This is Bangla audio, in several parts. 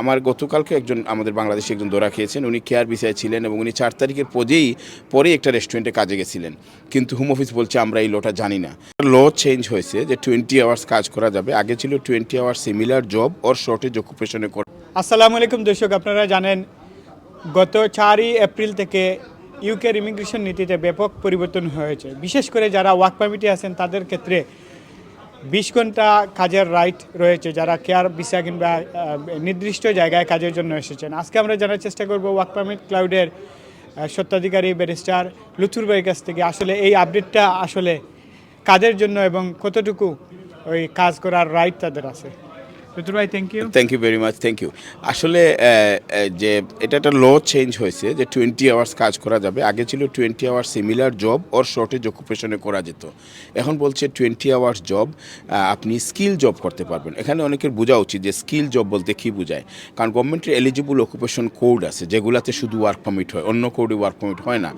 আমার গতকালকে একজন, আমাদের বাংলাদেশি একজন দোরা খেয়েছেন, উনি কেয়ার বিষয়ে ছিলেন এবং উনি চার তারিখের পরেই পরে একটা রেস্টুরেন্টে কাজে গেছিলেন। কিন্তু হোম অফিস বলছে, আমরা এই লটা জানি না। ল চেঞ্জ হয়েছে যে টোয়েন্টি আওয়ার্স কাজ করা যাবে। আগে ছিল twenty hours similar job or shortage অকুপেশনে করা আসসালামু আলাইকুম দর্শক, আপনারা জানেন, গত চারই এপ্রিল থেকে ইউকের ইমিগ্রেশন নীতিতে ব্যাপক পরিবর্তন হয়েছে। বিশেষ করে যারা ওয়ার্ক পারমিটে আছেন, তাদের ক্ষেত্রে বিশ ঘণ্টা কাজের রাইট রয়েছে যারা কেয়ার ভিসা কিংবা নির্দিষ্ট জায়গায় কাজের জন্য এসেছেন। আজকে আমরা জানার চেষ্টা করব ওয়ার্ক পারমিট ক্লাউডের স্বত্বাধিকারী ব্যারিস্টার লুথুর ভাইয়ের কাছ থেকে আসলে এই আপডেটটা আসলে কাজের জন্য এবং কতটুকু ওই কাজ করার রাইট তাদের আছে। ভাই thank you thank you very much thank you আসলে যে এটা একটা ল চেঞ্জ হয়েছে যে টোয়েন্টি আওয়ার্স কাজ করা যাবে। আগে ছিল twenty hours similar job or shortage অকুপেশনে করা যেত। এখন বলছে টোয়েন্টি আওয়ার্স জব আপনি স্কিল জব করতে পারবেন। এখানে অনেকের বোঝা উচিত যে স্কিল জব বলতে কী বোঝায়। কারণ গভর্নমেন্টের এলিজিবল অকুপেশন কোড আছে, যেগুলাতে শুধু ওয়ার্ক পারমিট হয়, অন্য কোডে ওয়ার্ক পারমিট হয় না।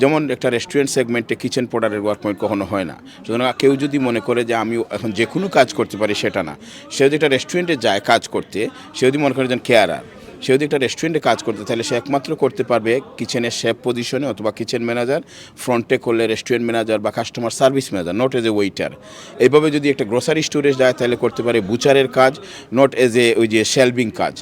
যেমন একটা রেস্টুরেন্ট সেগমেন্টে কিচেন প্রোডাক্টের ওয়ার্ক পারমিট কখনো হয় না। সুতরাং কেউ যদি মনে করে যে আমি এখন যে কোনো কাজ করতে পারি সেটা না। সে যদি একটা রেস্টুরেন্টে যায় কাজ করতে সে যদি মনে করেন একজন কেয়ারার সে যদি একটা রেস্টুরেন্টে কাজ করতে, তাহলে সে একমাত্র করতে পারবে কিচেনের শেফ পজিশনে অথবা কিচেন ম্যানেজার ফ্রন্টে করলে রেস্টুরেন্ট ম্যানেজার বা customer service manager not as a waiter এইভাবে যদি একটা গ্রোসারি স্টোরে যায়, তাহলে করতে পারে বুচারের কাজ নট এজ এ ওই যে শেলভিং কাজ।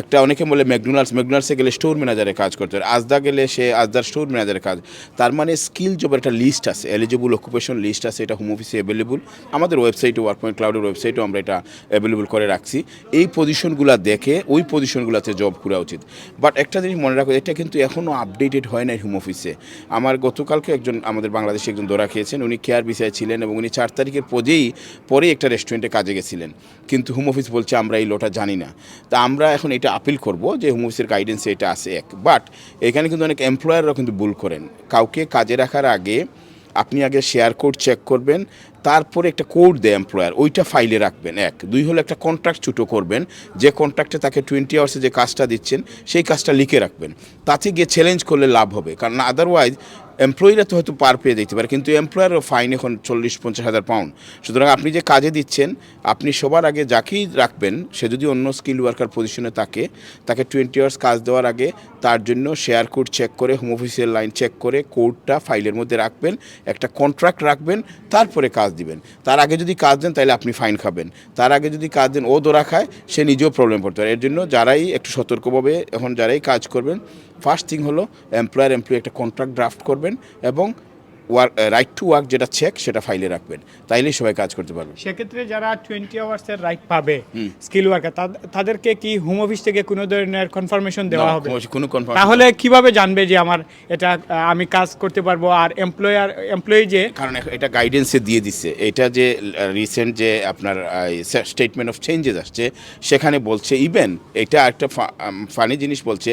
একটা অনেকে বলে ম্যাকডোনাল্ডস ম্যাকডোনাল্ডসে গেলে স্টোর ম্যানেজারের কাজ করতে পারে। আজদা গেলে সে আজদার স্টোর ম্যানেজারের কাজ। তার মানে স্কিল জবের একটা লিস্ট আছে এলিজিবল অকুপেশন লিস্ট আছে, এটা হোম অফিসে অ্যাভেলেবল আমাদের ওয়েবসাইটে ওয়ার্ক পয়েন্ট ক্লাউডের ওয়েবসাইটেও আমরা এটা অ্যাভেলেবল করে রাখছি। এই পজিশনগুলো দেখে, ওই পজিশনগুলোতে জব করা উচিত। বাট একটা জিনিস মনে রাখো, এটা কিন্তু এখনও আপডেটেড হয় না হোম অফিসে আমার গতকালকে একজন, আমাদের বাংলাদেশে একজন দোরা খেয়েছেন, উনি কেয়ার বিষয়ে ছিলেন এবং উনি চার তারিখের পরেই পরে একটা রেস্টুরেন্টে কাজে গেছিলেন। কিন্তু হোম অফিস বলছে, আমরা এই লোটা জানি না। তা আমরা এখন এটা আপিল করব যে হোম অফিসের গাইডেন্সে এটা আছে এক। বাট এখানে কিন্তু অনেক এমপ্লয়াররাও কিন্তু ভুল করেন। কাউকে কাজে রাখার আগে আপনি আগে শেয়ার কোড চেক করবেন, তারপরে একটা কোড দেয় এমপ্লয়ার ওইটা ফাইলে রাখবেন, এক। দুই হলো একটা কন্ট্রাক্ট ছুটো করবেন, যে কন্ট্রাক্টে তাকে টোয়েন্টি আওয়ার্সে যে কাজটা দিচ্ছেন, সেই কাজটা লিখে রাখবেন। তাতে গিয়ে চ্যালেঞ্জ করলে লাভ হবে। কারণ আদারওয়াইজ এমপ্লয়িরা তো হয়তো পার পেয়ে দিতে পারে, কিন্তু এমপ্লয়ারও ফাইন এখন চল্লিশ, পঞ্চাশ হাজার পাউন্ড সুতরাং আপনি যে কাজে দিচ্ছেন, আপনি সবার আগে যাকেই রাখবেন, সে যদি অন্য স্কিল ওয়ার্কার পজিশনে থাকে, তাকে টোয়েন্টি আওয়ার্স কাজ দেওয়ার আগে তার জন্য শেয়ার কোড চেক করে হোম অফিসিয়াল লাইন চেক করে কোডটা ফাইলের মধ্যে রাখবেন, একটা কন্ট্রাক্ট রাখবেন, তারপরে কাজ দিবেন। তার আগে যদি কাজ দেন, তাহলে আপনি ফাইন খাবেন। তার আগে যদি কাজ দেন, ও দোরা খায়, সে নিজেও প্রবলেম পড়তে পারে। এর জন্য যারাই একটু সতর্কভাবে, এখন যারাই কাজ করবেন ফার্স্ট থিং হলো এমপ্লয়ার এমপ্লয়ি একটা কন্ট্রাক্ট ড্রাফট করবেন। এবং ওয়ার্ক রাইট টু ওয়ার্ক যেটা চেক সেটা ফাইলে রাখবেন। তাইলেই সবাই কাজ করতে পারবে। সেক্ষেত্রে যারা টোয়েন্টি আওয়ার্সের রাইট পাবে স্কিল ওয়ার্কার তাদেরকে কি হোম অফিস থেকে কোনো ধরনের কনফার্মেশন দেওয়া হবে? কোনো কনফার্ম তাহলে কীভাবে জানবে যে আমার এটা আমি কাজ করতে পারব? আর এমপ্লয়ার এমপ্লয়ি যে কারণ এটা গাইডেন্সে দিয়ে দিচ্ছে এটা যে রিসেন্ট যে আপনার স্টেটমেন্ট অফ চেঞ্জেস আসছে সেখানে বলছে ইভেন এটা একটা ফানি জিনিস বলছে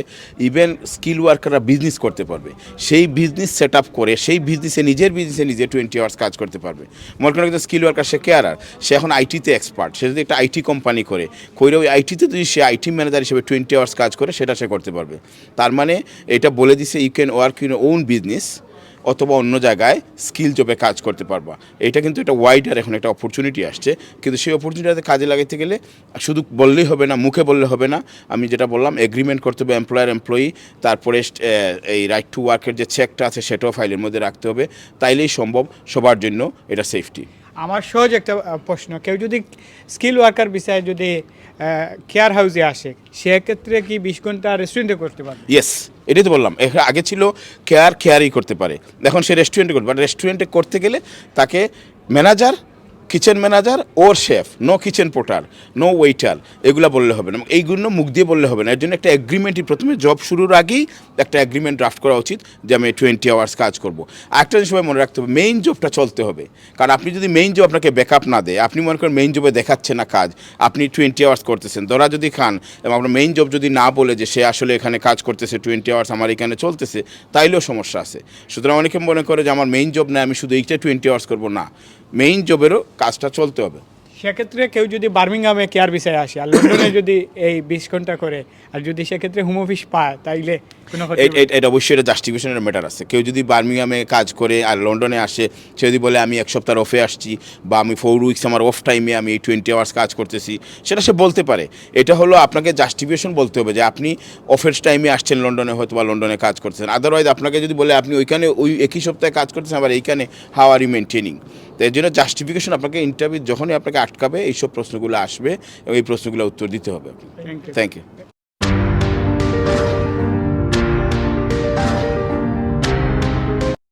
ইভেন স্কিল ওয়ার্কাররা বিজনেস করতে পারবে। সেই বিজনেস সেট আপ করে সেই বিজনেসে নিজের বিজনেসে নিজে টোয়েন্টি আওয়ার্স কাজ করতে পারবে। মনে করেন একজন স্কিল ওয়ার্কার সে কেয়ারার সে এখন আইটিতে এক্সপার্ট সে যদি একটা আইটি কোম্পানি করে, কইরে ওই আইটিতে যদি সে আইটি ম্যানেজার হিসেবে টোয়েন্টি আওয়ার্স কাজ করে, সেটা সে করতে পারবে। তার মানে এটা বলে দিছে you can work in own business অথবা অন্য জায়গায় স্কিল জবে কাজ করতে পারবা। এটা কিন্তু একটা ওয়াইডার এখন একটা অপরচুনিটি আসছে। কিন্তু সেই অপরচুনিটিতে কাজে লাগাইতে গেলে শুধু বললেই হবে না, মুখে বললে হবে না। আমি যেটা বললাম এগ্রিমেন্ট করতে হবে এমপ্লয়ার এমপ্লয়ি তারপরে এই রাইট টু ওয়ার্কের যে চেকটা আছে, সেটাও ফাইলের মধ্যে রাখতে হবে। তাইলেই সম্ভব, সবার জন্য এটা সেফটি আমার সহজ একটা প্রশ্ন। কেউ যদি স্কিল ওয়ার্কার বিষয়ে যদি কেয়ার হাউসে আসে, সেক্ষেত্রে কি বিশ ঘণ্টা রেস্টুরেন্টে করতে পারে ইয়েস এটাই তো বললাম। আগে ছিল কেয়ার কেয়ারই করতে পারে। এখন সে রেস্টুরেন্টে করতে পারে রেস্টুরেন্টে করতে গেলে তাকে manager kitchen manager or chef no kitchen porter no waiter এগুলো বললে হবে না। এইগুলো মুখ দিয়ে বললে হবে না। এর জন্য একটা এগ্রিমেন্টই প্রথমে জব শুরুর আগেই একটা এগ্রিমেন্ট ড্রাফট করা উচিত যে আমি টোয়েন্টি আওয়ার্স কাজ করব। একটা জিনিস সবাই মনে রাখতে হবে মেইন জবটা চলতে হবে। কারণ আপনি যদি মেইন জব আপনাকে ব্যাকআপ না দেয়, আপনি মনে করেন মেইন জবে দেখাচ্ছে না কাজ, আপনি টোয়েন্টি আওয়ার্স করতেছেন ধরা যদি খান, এবং আপনার মেইন জব যদি না বলে যে সে আসলে এখানে কাজ করতেছে টোয়েন্টি আওয়ার্স আমার এখানে চলতেছে, তাইলেও সমস্যা আছে। সুতরাং অনেকে মনে করে যে আমার মেইন জব না আমি শুধু এইটা টোয়েন্টি আওয়ার্স করব, না। মেইন জবেরও কাজটা চলতে হবে। সেক্ষেত্রে কেউ যদি বার্মিংহামে কেয়ার বিষয়ে আসে আর লন্ডনে যদি এই বিশ ঘণ্টা করে আর যদি সেক্ষেত্রে হোম অফিস পায় তাইলে কোনো এটা অবশ্যই এটা জাস্টিফিকেশনের ম্যাটার আছে। কেউ যদি বার্মিংহামে কাজ করে আর লন্ডনে আসে সে যদি বলে আমি এক সপ্তাহ অফে আসছি বা আমি ফোর উইকস আমার অফ টাইমে আমি এই টোয়েন্টি আওয়ার্স কাজ করতেছি সেটা সে বলতে পারে। এটা হলো আপনাকে জাস্টিফিকেশন বলতে হবে যে আপনি অফের টাইমে আসছেন লন্ডনে হয়তো বা লন্ডনে কাজ করতেছেন। আদারওয়াইজ আপনাকে যদি বলে আপনি ওইখানে ওই একই সপ্তাহে কাজ করতেছেন আবার এইখানে হাও আর ইউ মেনটেনিং তো এর জন্য জাস্টিফিকেশন আপনাকে ইন্টারভিউ যখনই আপনাকে আটকাবে এইসব প্রশ্নগুলো আসবে এবং এই প্রশ্নগুলো উত্তর দিতে হবে। Thank you